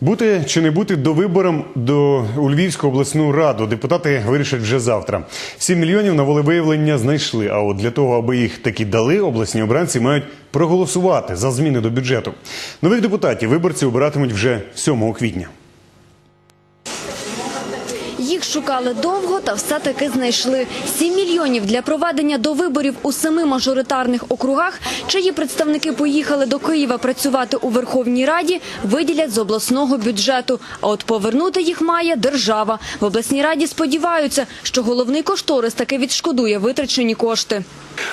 Бути чи не бути до виборам до у Львівську обласну раду депутати вирішать вже завтра. Сім мільйонів на волевиявлення знайшли. А от для того, аби їх таки дали, обласні обранці мають проголосувати за зміни до бюджету. Нових депутатів виборці обиратимуть вже 7 квітня. Їх шукали довго та все-таки знайшли. 7 мільйонів для проведення до виборів у семи мажоритарних округах, чиї представники поїхали до Києва працювати у Верховній Раді, виділять з обласного бюджету. А от повернути їх має держава. В обласній раді сподіваються, що головний кошторис таки відшкодує витрачені кошти.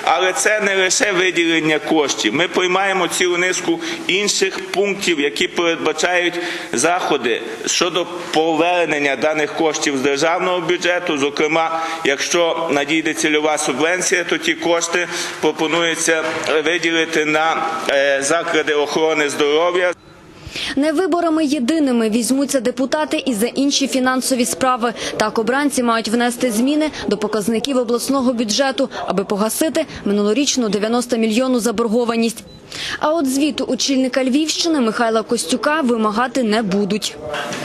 Але це не лише виділення коштів. Ми приймаємо цілу низку інших пунктів, які передбачають заходи щодо повернення даних коштів державного бюджету. Зокрема, якщо надійде цільова субвенція, то ті кошти пропонується виділити на е, заклади охорони здоров'я. Не виборами єдиними візьмуться депутати і за інші фінансові справи. Так обранці мають внести зміни до показників обласного бюджету, аби погасити минулорічну 90 мільйонну заборгованість. А от звіту очільника Львівщини Михайла Костюка вимагати не будуть.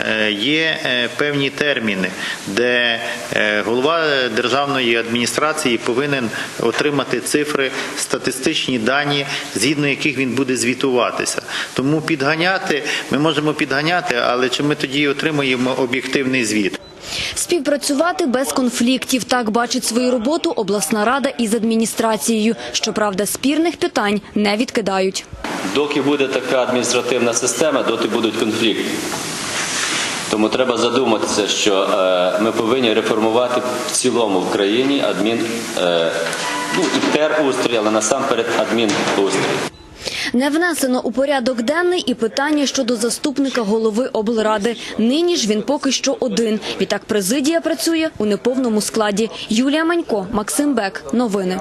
Е, Є е, певні терміни, де е, голова державної адміністрації повинен отримати цифри, статистичні дані, згідно яких він буде звітуватися. Тому підганяти ми можемо підганяти, але чи ми тоді отримуємо об'єктивний звіт? Співпрацювати без конфліктів. Так бачить свою роботу обласна рада із адміністрацією. Щоправда, спірних питань не відкидають. Доки буде така адміністративна система, доти будуть конфлікти. Тому треба задуматися, що е, ми повинні реформувати в цілому в країні адмін, е, ну і терустрій, але насамперед адмінустрій. Не внесено у порядок денний і питання щодо заступника голови облради. Нині ж він поки що один. Відтак президія працює у неповному складі. Юлія Манько, Максим Бек. Новини.